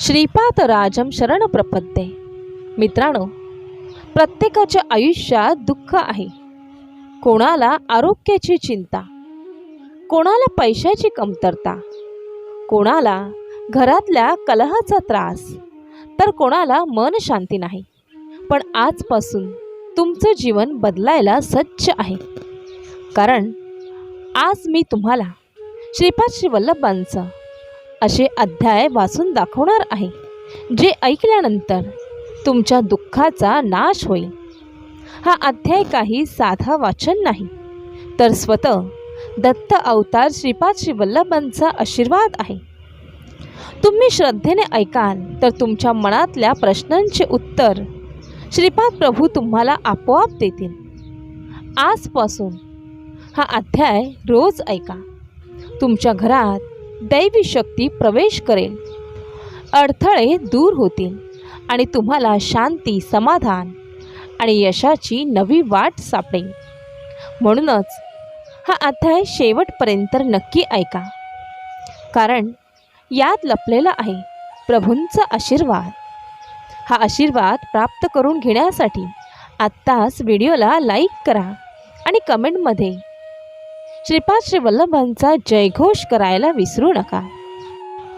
श्रीपाद राजम शरण प्रपद्ये. मित्रांनो प्रत्येकाच्या आयुष्यात दुःख आहे. कोणाला आरोग्याची चिंता कोणाला पैशाची कमतरता कोणाला घरातल्या कलहाचा त्रास तर कोणाला मन शांती नाही. पण आजपासून तुमचं जीवन बदलायला सज्ज आहे. कारण आज मी तुम्हाला श्रीपाद श्री वल्लभांचं असे अध्याय वाचून दाखवणार आहे जे ऐकल्यानंतर तुमच्या दुःखाचा नाश होईल. हा अध्याय काही साधा वाचन नाही तर स्वतः दत्त अवतार श्रीपाद श्री वल्लभांचा आशीर्वाद आहे. तुम्ही श्रद्धेने ऐकाल तर तुमच्या मनातल्या प्रश्नांचे उत्तर श्रीपाद प्रभू तुम्हाला आपोआप देतील. आजपासून हा अध्याय रोज ऐका. तुमच्या घरात दैवी शक्ती प्रवेश करेल. अडथळे दूर होतील आणि तुम्हाला शांती समाधान आणि यशाची नवी वाट सापडेल. म्हणूनच हा अध्याय शेवटपर्यंत नक्की ऐका. कारण यात लपलेला आहे प्रभूंचा आशीर्वाद. हा आशीर्वाद प्राप्त करून घेण्यासाठी आत्ताच व्हिडिओला लाईक करा आणि कमेंटमध्ये श्रीपाद श्री वल्लभांचा जयघोष करायला विसरू नका.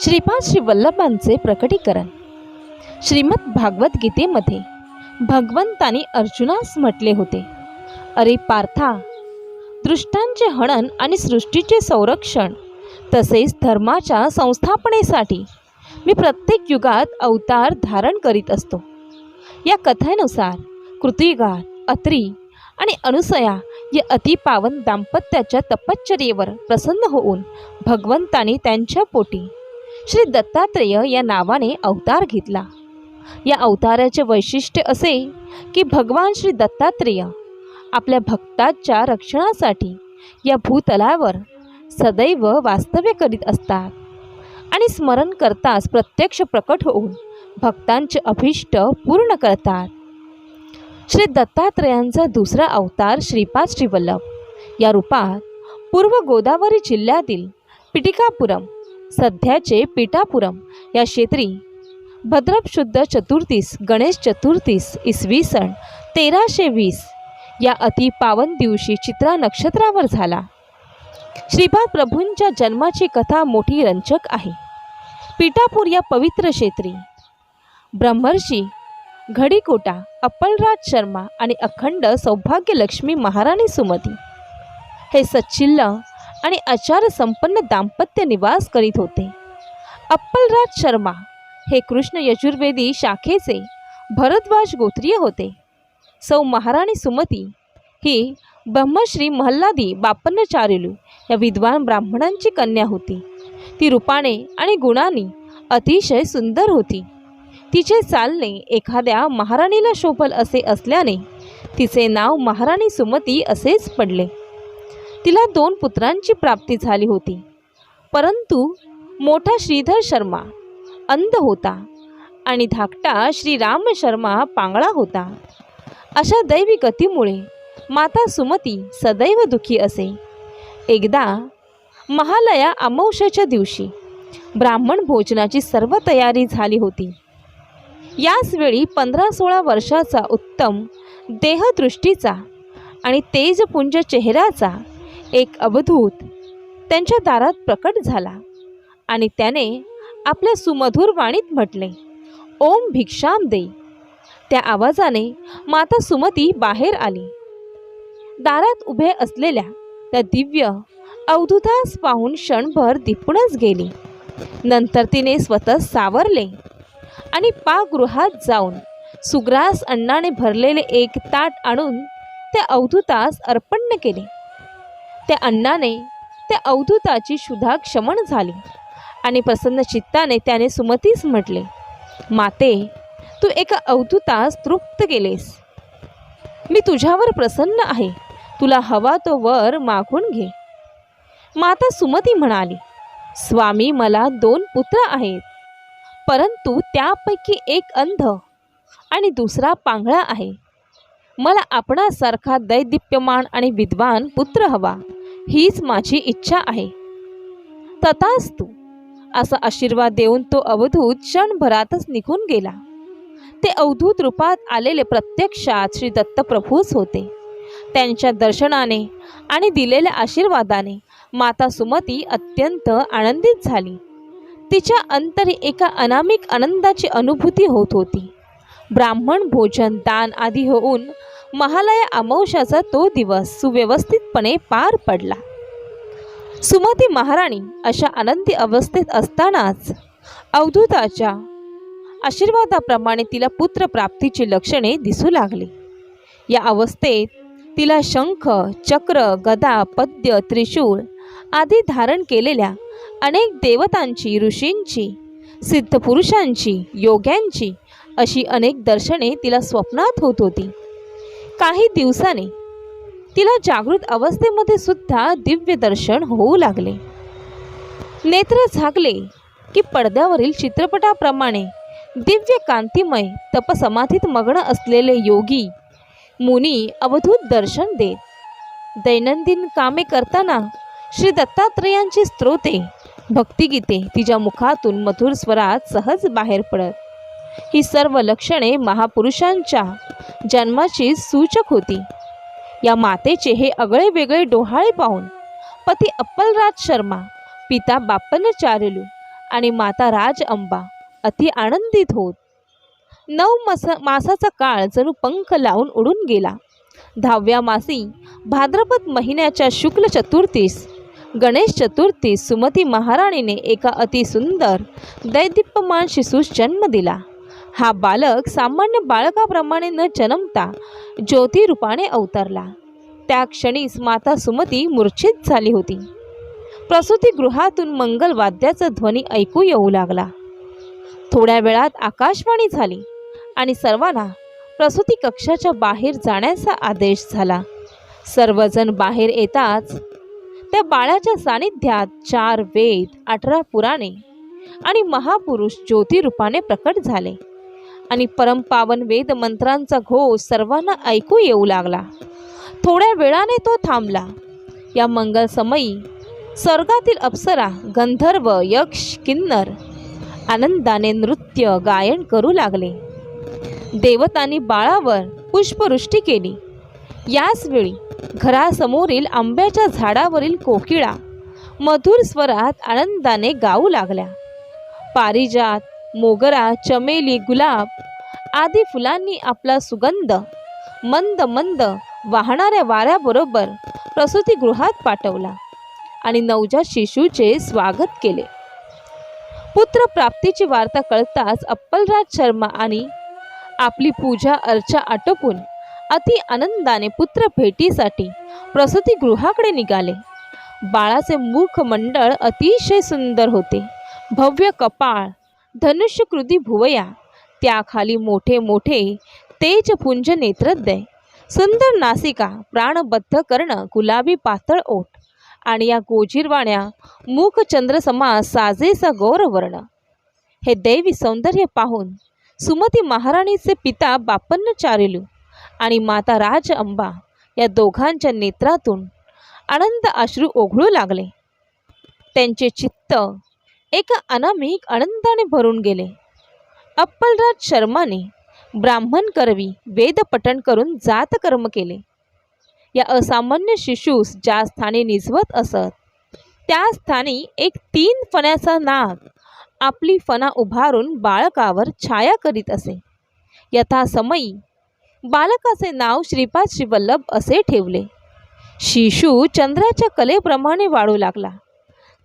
श्रीपाद श्री वल्लभांचे प्रकटीकरण. श्रीमद भागवत गीतेमध्ये अर्जुनास म्हटले होते अरे पार्था दृष्टांचे हनन आणि सृष्टीचे संरक्षण तसेच धर्माच्या संस्थापनेसाठी मी प्रत्येक युगात अवतार धारण करीत असतो. या कथेनुसार कृतिगार अत्री आणि अनुसया या अतिपावन दाम्पत्याच्या तपश्चर्येवर प्रसन्न होऊन भगवंताने त्यांच्या पोटी श्री दत्तात्रेय या नावाने अवतार घेतला. या अवताराचे वैशिष्ट्य असे की भगवान श्री दत्तात्रेय आपल्या भक्ताच्या रक्षणासाठी या भूतलावर सदैव वास्तव्य करीत असतात आणि स्मरण करताच प्रत्यक्ष प्रकट होऊन भक्तांचे अभिष्ट पूर्ण करतात. श्री दत्तात्रेयांचा दुसरा अवतार श्रीपाद श्रीवल्लभ. या रूपात पूर्व गोदावरी जिल्ह्यातील पिटिकापुरम सध्याचे पिटापुरम या क्षेत्री भद्रप शुद्ध चतुर्थीस गणेश चतुर्थीस इसवी सन तेराशे वीस या अति पावन दिवशी चित्रा नक्षत्रावर झाला. श्रीपाद प्रभूंच्या जन्माची कथा मोठी रंजक आहे. पिटापूर या पवित्र क्षेत्री ब्रह्मर्षी घडीकोटा अप्पलराज शर्मा आणि अखंड सौभाग्यलक्ष्मी महाराणी सुमती. हे सच्चिल्ल आणि आचार संपन्न दाम्पत्य निवास करीत होते. अप्पलराज शर्मा हे कृष्ण यजुर्वेदी शाखेचे भरद्वाज गोत्रीय होते. सौ महाराणी सुमती ही ब्रह्मश्री मल्हादी बापन्नचारिलू या विद्वान ब्राह्मणांची कन्या होती. ती रूपाने आणि गुणांनी अतिशय सुंदर होती. तिचे चालणे एखाद्या महाराणीला शोभल असे असल्याने तिचे नाव महाराणी सुमती असेच पडले. तिला दोन पुत्रांची प्राप्ती झाली होती. परंतु मोठा श्रीधर शर्मा अंध होता आणि धाकटा श्रीराम शर्मा पांगळा होता. अशा दैवी गतीमुळे माता सुमती सदैव दुखी असे. एकदा महालया अमावश्याच्या दिवशी ब्राह्मण भोजनाची सर्व तयारी झाली होती. याच वेळी पंधरा सोळा वर्षाचा उत्तम देहदृष्टीचा आणि तेजपुंज चेहऱ्याचा एक अवधूत त्यांच्या दारात प्रकट झाला आणि त्याने आपल्या सुमधुर वाणीत म्हटले ओम भिक्षाम दे. त्या आवाजाने माता सुमती बाहेर आली. दारात उभे असलेल्या त्या दिव्य अवधूतास पाहून क्षणभर दिपूनच गेली. नंतर तिने स्वतः सावरले. आणि पाकगृहात जाऊन सुग्रास अण्णाने भरलेले एक ताट आणून त्या अवधूतास अर्पण केले. त्या अण्णाने त्या अवधूताची शुधा क्षमण झाली आणि प्रसन्न चित्ताने त्याने सुमतीस म्हटले माते तू एका अवधूतास तृप्त केलेस. मी तुझ्यावर प्रसन्न आहे. तुला हवा तो वर मागून घे. माता सुमती म्हणाली स्वामी मला दोन पुत्र आहेत. परंतु त्यापैकी एक अंध आणि दुसरा पांगळा आहे. मला आपणासारखा दैदिप्यमान आणि विद्वान पुत्र हवा हीच माझी इच्छा आहे. तथास्तु असा आशीर्वाद देऊन तो अवधूत क्षणभरातच निघून गेला. ते अवधूत रूपात आलेले प्रत्यक्षात श्री दत्तप्रभूच होते. त्यांच्या दर्शनाने आणि दिलेल्या आशीर्वादाने माता सुमती अत्यंत आनंदित झाली. तिच्या अंतरी एका अनामिक आनंदाची अनुभूती होत होती. ब्राह्मण भोजन दान आदी होऊन महालया अमावस्याचा तो दिवस सुव्यवस्थितपणे पार पडला. सुमती महाराणी अशा आनंदी अवस्थेत असतानाच अवधूताच्या आशीर्वादाप्रमाणे तिला पुत्रप्राप्तीची लक्षणे दिसू लागली. या अवस्थेत तिला शंख चक्र गदा पद्य त्रिशूळ आदी धारण केलेल्या अनेक देवतांची ऋषींची सिद्धपुरुषांची योग्यांची अशी अनेक दर्शने तिला स्वप्नात होत होती. काही दिवसांनी तिला जागृत अवस्थेमध्ये सुद्धा दिव्य दर्शन होऊ लागले. नेत्र झाकले की पडद्यावरील चित्रपटाप्रमाणे दिव्य कांतिमय तपसमाधीत मग्न असलेले योगी मुनी अवधूत दर्शन देत. दैनंदिन कामे करताना श्री दत्तात्रेयांची स्त्रोते भक्तिगीते तिच्या मुखातून मधुर स्वरात सहज बाहेर पडत. ही सर्व लक्षणे महापुरुषांच्या जन्माची सूचक होती. या मातेचे हे अगळे वेगळे डोहाळे पाहून पती अप्पलराज शर्मा पिता बापन चारुलू आणि माता राज अंबा अति आनंदित होत. नऊ मास मासाचा काळ जणू पंख लावून उडून गेला. दहाव्या मासी भाद्रपद महिन्याच्या शुक्ल चतुर्थीस गणेश चतुर्थी सुमती महाराणीने एका अतिसुंदर दैदिप्यमान शिशूस जन्म दिला. हा बालक सामान्य बालकाप्रमाणे न जन्मता ज्योतिरूपाने अवतरला. त्या क्षणीच माता सुमती मूर्छित झाली होती. प्रसूतीगृहातून मंगल वाद्याचा ध्वनी ऐकू येऊ लागला. थोड्या वेळात आकाशवाणी झाली आणि सर्वांना प्रसूती कक्षाच्या बाहेर जाण्याचा आदेश झाला. सर्वजण बाहेर येताच त्या बाळाच्या सानिध्यात चार वेद अठरा पुराणे आणि महापुरुष ज्योतिरूपाने प्रकट झाले. आणि परमपावन वेद मंत्रांचा घोष सर्वांना ऐकू येऊ लागला. थोड्या वेळाने तो थांबला. या मंगल समयी स्वर्गातील अप्सरा गंधर्व यक्ष किन्नर आनंदाने नृत्य गायन करू लागले. देवतांनी बाळावर पुष्पवृष्टी केली. याच वेळी घरासमोरील आंब्याच्या झाडावरील कोकिळा. मधुर स्वरात आनंदाने गाऊ लागल्या. पारिजात मोगरा चमेली गुलाब आदी फुलांनी आपला सुगंध मंद मंद वाहणाऱ्या वाऱ्याबरोबर प्रसूतीगृहात पाठवला आणि नवजात शिशूचे स्वागत केले. पुत्र प्राप्तीची वार्ता कळताच अप्पलराज शर्मा आणि आपली पूजा अर्चा आटोपून अति आनंदाने पुत्र भेटीसाठी प्रसूतीगृहाकडे निघाले. बाळाचे मुख मंडळ अतिशय सुंदर होते. भव्य कपाळ धनुष्यकृती भुवया त्याखाली मोठे मोठे तेजपुंज नेत्रद्वय सुंदर नासिका प्राणबद्ध कर्ण गुलाबी पातळ ओठ आणि या गोजीरवाण्या मुखचंद्रसमा साजेसा गौरवर्ण. हे दैवी सौंदर्य पाहून सुमती महाराणीचे पिता बापन्न चारिलू आणि माता राज अंबा या दोघांच्या नेत्रातून आनंद अश्रू ओघळू लागले. त्यांचे चित्त एका अनामिक आनंदाने भरून गेले. अप्पलराज शर्माने ब्राह्मण करवी वेदपठण करून जातकर्म केले. या असामान्य शिशूस ज्या स्थानी निजवत असत त्या स्थानी एक तीन फण्याचा नाग आपली फणा उभारून बाळकावर छाया करीत असे. यथासमयी बालकाचे नाव श्रीपाद श्रीवल्लभ असे ठेवले. शिशू चंद्राच्या कलेप्रमाणे वाढू लागला.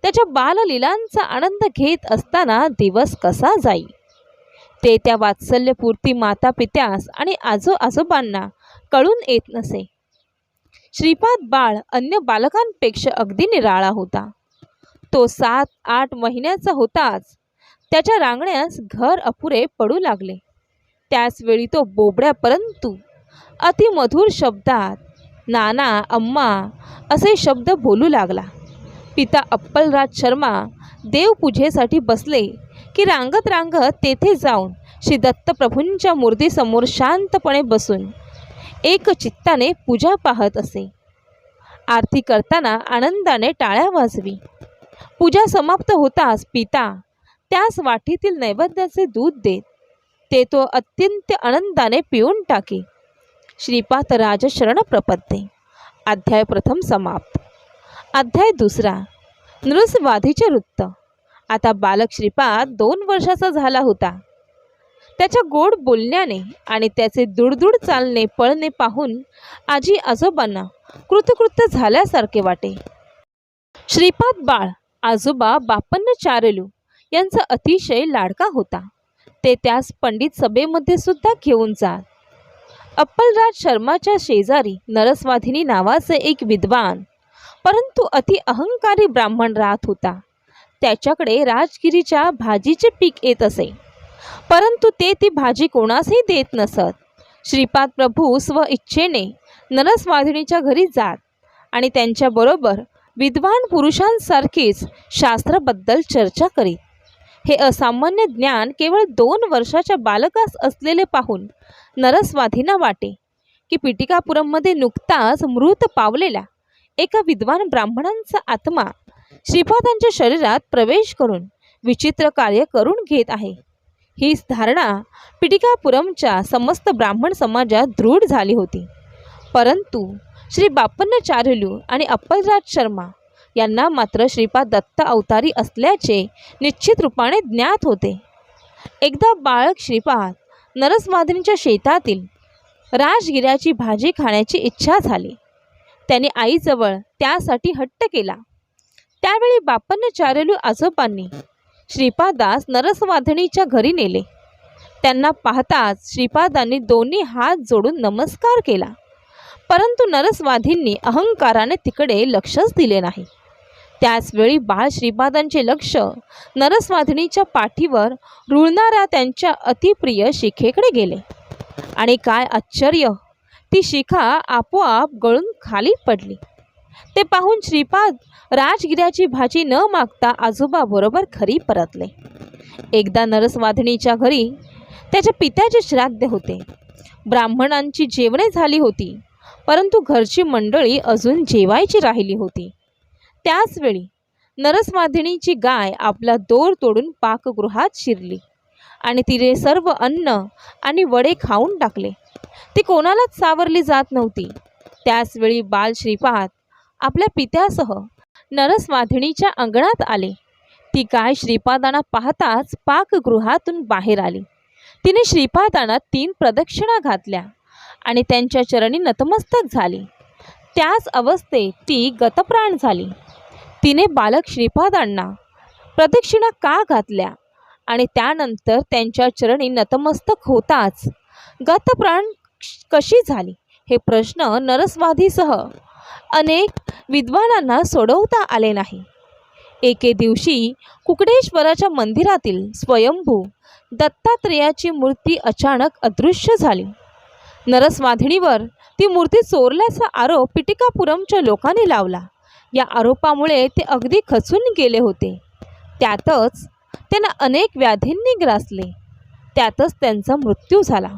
त्याच्या बाललीलांचा आनंद घेत असताना दिवस कसा जाई. ते त्या वात्सल्यपूर्ती माता पित्यास आणि आजो आजोबांना कळून येत नसे. श्रीपाद बाळ अन्य बालकांपेक्षा अगदी निराळा होता. तो सात आठ महिन्याचा होताच त्याच्या रांगण्यास घर अपुरे पडू लागले. त्याचवेळी तो बोबड्या परंतु अतिमधुर शब्दात नाना अम्मा असे शब्द बोलू लागला. पिता अप्पलराज शर्मा देवपूजेसाठी बसले की रांगत रांगत तेथे जाऊन श्री दत्तप्रभूंच्या मूर्तीसमोर शांतपणे बसून एक चित्ताने पूजा पाहत असे. आरती करताना आनंदाने टाळ्या वाजवी. पूजा समाप्त होताच पिता त्यास वाटीतील नैवेद्याचे दूध देत ते तो अत्यंत आनंदाने पिऊन टाके. श्रीपाद राजशरण प्रपत्ते अध्याय प्रथम समाप्त. अध्याय दुसरा. नृसवाधीचे वृत्त. आता बालक श्रीपाद दोन वर्षाचा झाला होता. त्याच्या गोड बोलण्याने आणि त्याचे दुडदुड चालणे पळणे पाहून आजी आजोबांना कृतकृत्य झाल्यासारखे वाटे. श्रीपाद बाळ आजोबा बापन्न चारलू यांचा अतिशय लाडका होता. ते त्यास पंडित सभेमध्ये सुद्धा घेऊन जात अप्पलराज शर्माच्या शेजारी नरस्वाधिनी नावाचे एक विद्वान परंतु अति अहंकारी ब्राह्मण राहत होता. त्याच्याकडे राजगिरीच्या भाजीचे पीक येत असे. परंतु ते ती भाजी कोणासही देत नसत. श्रीपाद प्रभू स्व इच्छेने नरस्वाधिनीच्या घरी जात आणि त्यांच्याबरोबर विद्वान पुरुषांसारखीच शास्त्राबद्दल चर्चा करीत. हे असामान्य ज्ञान केवळ दोन वर्षाच्या बालकास असलेले पाहून नरस्वाधीना वाटे की पिटिकापुरममध्ये नुकताच मृत पावलेल्या एका विद्वान ब्राह्मणांचा आत्मा श्रीपादांच्या शरीरात प्रवेश करून विचित्र कार्य करून घेत आहे. हीच धारणा पिटिकापुरमच्या समस्त ब्राह्मण समाजात दृढ झाली होती. परंतु श्री बापन्नचार्युलू आणि अप्पलराज शर्मा यांना मात्र श्रीपाद दत्त अवतारी असल्याचे निश्चित रूपाने ज्ञात होते. एकदा बाळक श्रीपाद नरसवादिनीच्या शेतातील राजगिऱ्याची भाजी खाण्याची इच्छा झाली. त्याने आईजवळ त्यासाठी हट्ट केला. त्यावेळी बापन्नचार्युलू आजोबांनी श्रीपादास नरसवाधिनीच्या घरी नेले. त्यांना पाहताच श्रीपादांनी दोन्ही हात जोडून नमस्कार केला. परंतु नरसवाधींनी अहंकाराने तिकडे लक्षच दिले नाही. त्याचवेळी बाळ श्रीपादांचे लक्ष नरस्वाधिनीच्या पाठीवर रुळणाऱ्या त्यांच्या अतिप्रिय शिखेकडे गेले. आणि काय आश्चर्य ती शिखा आपोआप गळून खाली पडली. ते पाहून श्रीपाद राजगिऱ्याची भाजी न मागता आजोबाबरोबर घरी परतले. एकदा नरसवाधिणीच्या घरी त्याच्या पित्याचे श्राद्ध होते. ब्राह्मणांची जेवणे झाली होती परंतु घरची मंडळी अजून जेवायची राहिली होती. त्याचवेळी नरसवाधिनीची गाय आपला दोर तोडून पाकगृहात शिरली. आणि तिने सर्व अन्न आणि वडे खाऊन टाकले. ती कोणालाच सावरली जात नव्हती. त्याचवेळी बाल श्रीपाद आपल्या पित्यासह नरसवाधिनीच्या अंगणात आले. ती गाय श्रीपादांना पाहताच पाकगृहातून बाहेर आली. तिने श्रीपादांना तीन प्रदक्षिणा घातल्या आणि त्यांच्या चरणी नतमस्तक झाली. त्याच अवस्थेत ती गतप्राण झाली. तिने बालक श्रीपादांना प्रदक्षिणा का घातल्या? आणि त्यानंतर त्यांच्या चरणी नतमस्तक होताच. गतप्राण कशी झाली? हे प्रश्न नरसवाधीसह अनेक विद्वानांना सोडवता आले नाही. एके दिवशी कुकडेश्वराच्या मंदिरातील स्वयंभू दत्तात्रेयाची मूर्ती अचानक अदृश्य झाली. नरसवाधिणीवर ती मूर्ती चोरल्याचा आरोप पिटिकापुरमच्या लोकांनी लावला. या आरोपामुळे ते अगदी खचून गेले होते. त्यातच त्यांना अनेक व्याधींनी ग्रासले. त्यातच त्यांचा मृत्यू झाला.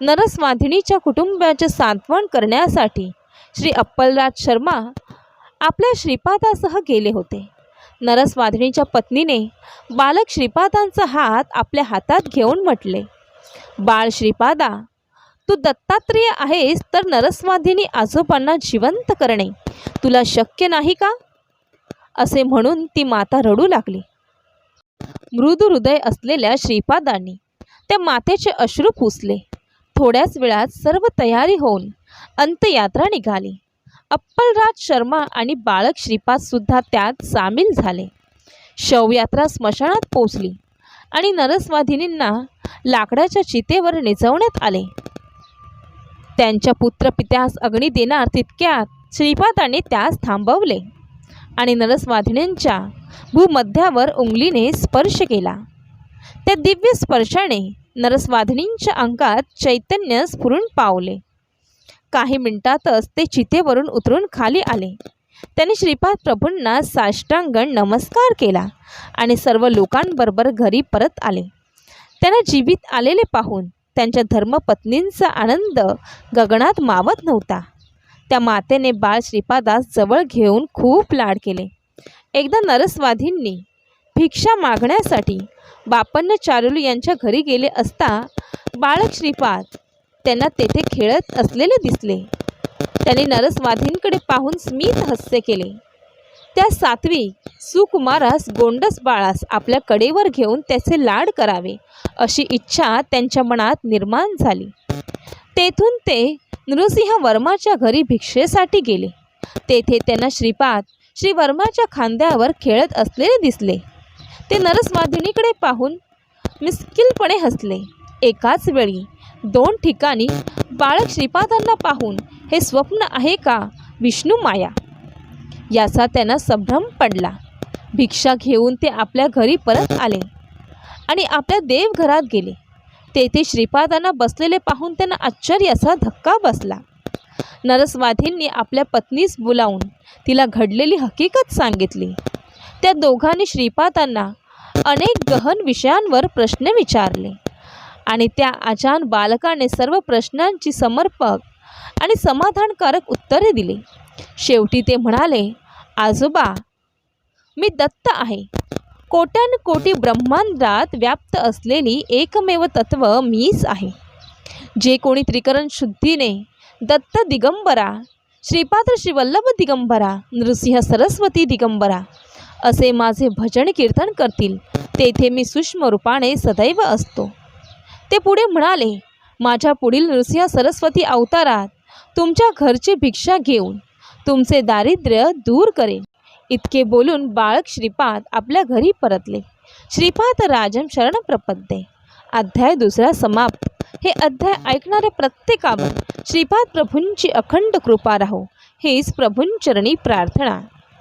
नरसवाधिणीच्या कुटुंबाचे सांत्वन करण्यासाठी श्री अप्पलराज शर्मा आपल्या श्रीपादासह गेले होते. नरसवाधिणीच्या पत्नीने बालक श्रीपादांचा हात आपल्या हातात घेऊन म्हटले बाळ श्रीपादा तू दत्तात्रेय आहेस तर नरस्वाधिनी आजोबांना जिवंत करणे. तुला शक्य नाही का? असे म्हणून ती माता रडू लागली. मृदू हृदय असलेल्या श्रीपादांनी त्या मातेचे अश्रू पुसले. थोड्याच वेळात सर्व तयारी होऊन अंत्ययात्रा निघाली. अप्पलराज शर्मा आणि बाळक श्रीपाद सुद्धा त्यात सामील झाले. शवयात्रा स्मशानात पोचली आणि नरस्वाधिनींना लाकडाच्या चितेवर निजवण्यात आले. त्यांच्या पुत्रपित्यास अग्नी देणार तितक्यात श्रीपादाने त्यास थांबवले. आणि नरसवाधिणींच्या भूमध्यावर उंगलीने स्पर्श केला. त्या दिव्य स्पर्शाने नरसवाधिणींच्या अंगात चैतन्य स्फुरून पावले. काही मिनिटातच ते चितेवरून उतरून खाली आले. त्यांनी श्रीपाद प्रभूंना साष्टांगण नमस्कार केला आणि सर्व लोकांबरोबर घरी परत आले. त्यांना जीवित आलेले पाहून त्यांच्या धर्मपत्नींचा आनंद गगनात मावत नव्हता. त्या मातेने बाळ श्रीपादास जवळ घेऊन खूप लाड केले. एकदा नरस्वाधींनी भिक्षा मागण्यासाठी बापन्न चारुलू यांच्या घरी गेले असता बाळक श्रीपाद त्यांना तेथे खेळत असलेले दिसले. त्यांनी नरसवाधींकडे पाहून स्मित हास्य केले. त्या सातवी सुकुमारास गोंडस बाळास आपल्या कडेवर घेऊन त्याचे लाड करावे अशी इच्छा त्यांच्या मनात निर्माण झाली. तेथून ते नृसिंह वर्माच्या घरी भिक्षेसाठी गेले. तेथे त्यांना श्रीपाद श्री वर्माच्या खांद्यावर खेळत असलेले दिसले. ते नरसवाधिनीकडे पाहून मिस्किलपणे हसले. एकाच वेळी दोन ठिकाणी बाळक श्रीपादांना पाहून हे स्वप्न आहे का विष्णू माया? याचा त्यांना संभ्रम पडला. भिक्षा घेऊन ते आपल्या घरी परत आले आणि आपल्या देवघरात गेले. तेथे श्रीपादांना बसलेले पाहून त्यांना आश्चर्याचा धक्का बसला. नरसवाधींनी आपल्या पत्नीस बोलावून तिला घडलेली हकीकत सांगितली. त्या दोघांनी श्रीपादांना अनेक गहन विषयांवर प्रश्न विचारले आणि त्या अजान बालकाने सर्व प्रश्नांची समर्पक आणि समाधानकारक उत्तरे दिली. शेवटी ते म्हणाले आजोबा मी दत्त आहे. कोट्यान कोटी ब्रह्मांडात व्याप्त असलेली एकमेव तत्व मीच आहे. जे कोणी त्रिकरण शुद्धीने दत्त दिगंबरा श्रीपाद श्रीवल्लभ दिगंबरा नृसिंह सरस्वती दिगंबरा असे माझे भजन कीर्तन करतील तेथे मी सूक्ष्म रूपाने सदैव असतो. ते पुढे म्हणाले माझ्या पुढील नृसिंह सरस्वती अवतारात तुमच्या घरची भिक्षा घेऊन तुमचे दारिद्र्य दूर करेन. इतके बोलून बाळक श्रीपाद आपल्या घरी परतले. श्रीपाद राजम शरण प्रपद्ये अध्याय दुसरा समाप्त. हे अध्याय ऐकणाऱ्या प्रत्येकावर श्रीपाद प्रभूंची अखंड कृपा राहो. हीच प्रभूंचरणी प्रार्थना.